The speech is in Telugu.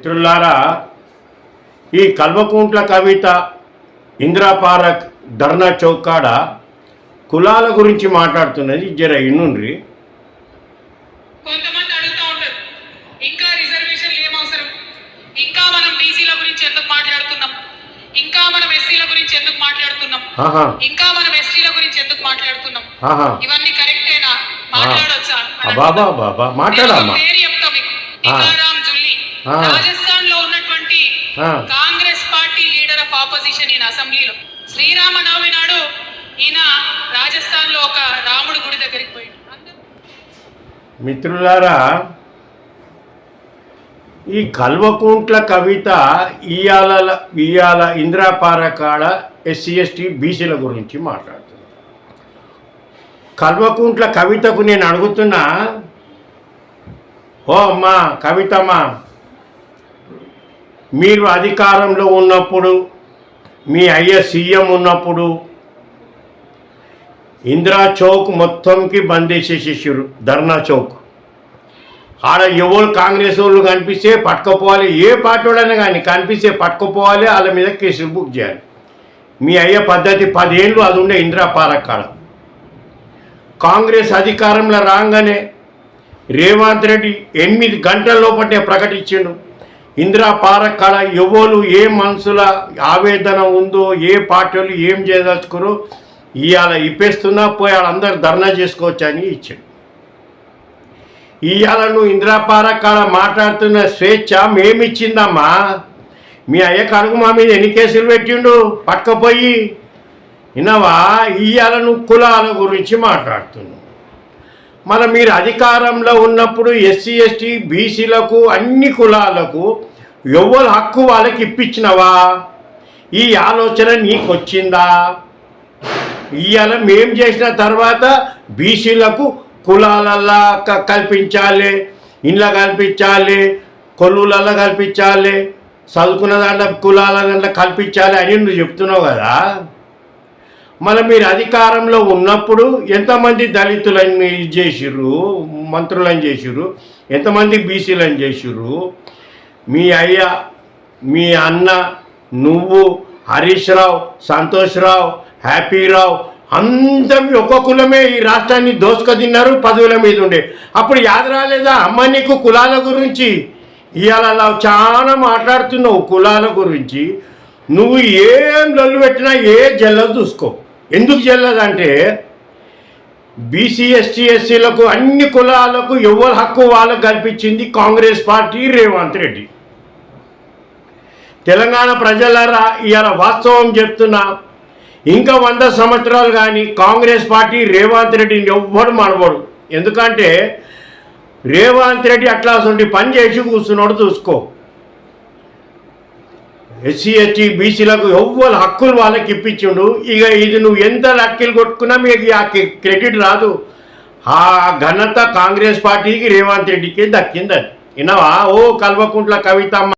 మిత్రులారా ఈ కల్వకుంట్ల కవిత ఇందిరాపారక్ ధర్నా చౌకాడ కులాల గురించి మాట్లాడుతున్నది జర ఇన్నుండ్రి కొంతమంది అడుగుతూ ఉంటారు ఇంకా రిజర్వేషన్లు ఏం అవసరం? ఇంకా మనం బీసీల గురించి ఎందుకు మాట్లాడుతున్నాం? ఇంకా మనం ఎస్సీల గురించి ఎందుకు మాట్లాడుతున్నాం? ఆహా. ఇంకా మనం ఎస్టీల గురించి ఎందుకు మాట్లాడుతున్నాం? ఆహా. ఇవన్నీ కరెక్టేనా? మాట్లాడొచ్చా? బాబా బాబా మాట్లాడమ్మా. పేరు చెప్తా మీకు. రాజస్థాన్లో ఉన్నటువంటి. Congress party leader of opposition ఈయన అసెంబ్లీలో. శ్రీరామ నవమి నాడు ఈయన రాజస్థాన్లో ఒక రాముడు గుడి దగ్గరికి అందరూ మిత్రులారా ఈ కల్వకుంట్ల కవిత ఇయాల ఇయాల ఇందిరాపారకాడ ఎస్సీ ఎస్టీ బీసీల గురించి మాట్లాడుతుంది. కల్వకుంట్ల కవితకు నేను అడుగుతున్నా ఓ అమ్మా కవితమ్మా మీరు అధికారంలో ఉన్నప్పుడు మీ అయ్య సీఎం ఉన్నప్పుడు ఇందిరా చౌక్ మొత్తంకి బంద్ చేసేసేసారు ధర్నా చౌక్. ఆడ ఎవరు కాంగ్రెస్ వాళ్ళు కనిపిస్తే పట్టుకపోవాలి ఏ పార్టీ వాళ్ళైనా కానీ కనిపిస్తే పట్టుకపోవాలి వాళ్ళ మీద కేసులు బుక్ చేయాలి. మీ అయ్య పద్ధతి పదేళ్ళు అది ఉండే ఇందిరా పార్క్ కాడ కాంగ్రెస్ అధికారంలో రాగానే రేవంత్ రెడ్డి ఎనిమిది గంటల లోపటే ప్రకటించిండు. ఇందిరా పార్క్ కాడ ఎవరు ఏ మనసుల ఆవేదన ఉందో ఏ పార్టీలు ఏం చేయదలుచుకోరో ఇవాళ ఇప్పేస్తున్నా పోయి వాళ్ళందరూ ధర్నా చేసుకోవచ్చు అని ఇచ్చాడు. ఇవాళ నువ్వు ఇందిరా కాడ మాట్లాడుతున్న స్వేచ్ఛ మేమిచ్చిందమ్మా. మీ అయ్యకు అడుగు మా మీద ఎన్ని కేసులు పెట్టిండు? పట్టుకపోయి. విన్నావా? ఇవాళ నువ్వు కులాల గురించి మాట్లాడుతున్నావు. మన మీరు అధికారంలో ఉన్నప్పుడు ఎస్సీ ఎస్టీ బీసీలకు అన్ని కులాలకు ఎవరు హక్కు వాళ్ళకి ఇప్పించినవా? ఈ ఆలోచన నీకు వచ్చిందా ఇవాళ మేం చేసిన తర్వాత బీసీలకు కులాలల్లా క- కల్పించాలి ఇండ్ల కల్పించాలి కొలువులల్లా కల్పించాలి చదువుకున్న దాంట్లో కులాల దాంట్లో కల్పించాలి అని నువ్వు చెప్తున్నావు కదా? మళ్ళీ మీరు అధికారంలో ఉన్నప్పుడు ఎంతమంది దళితులని మీరు ఇది చేసిర్రు మంత్రులని చేసిర్రు ఎంతమంది బీసీలని చేసిర్రు? మీ అయ్య మీ అన్న నువ్వు హరీష్ రావు సంతోష్ రావు హ్యాపీరావు అందరం ఒక కులమే ఈ రాష్ట్రాన్ని దోసుక తిన్నారు పదవుల మీద ఉండే. అప్పుడు యాద రాలేదా? అమ్మ నీకు కులాల గురించి? ఇవాళ చాలా మాట్లాడుతున్నావు కులాల గురించి. నువ్వు ఏం లొల్లు పెట్టినా ఏ జల్లదు చూసుకో. ఎందుకు చెల్లదంటే బీసీ ఎస్టీ ఎస్సీలకు అన్ని కులాలకు ఎవరి హక్కు వాళ్ళకు కల్పించింది కాంగ్రెస్ పార్టీ రేవంత్ రెడ్డి. తెలంగాణ ప్రజలరా ఇవాళ వాస్తవం చెప్తున్నా ఇంకా వంద సంవత్సరాలు కానీ కాంగ్రెస్ పార్టీ రేవంత్ రెడ్డిని ఎవ్వడు మనవడు ఎందుకంటే రేవంత్ రెడ్డి అట్లాసు పని చేసి కూర్చున్నాడు చూసుకో. ఎస్సీ ఎస్టీ బీసీలకు ఎవ్వరు హక్కులు వాళ్ళకి ఇప్పించిండు. ఇక ఇది నువ్వు ఎంత లక్కీలు కొట్టుకున్నా మీకు ఆ క్రెడిట్ రాదు. ఆ ఘనత కాంగ్రెస్ పార్టీకి రేవంత్ రెడ్డికి దక్కిందని. విన్నావా? ఓ కల్వకుంట్ల కవిత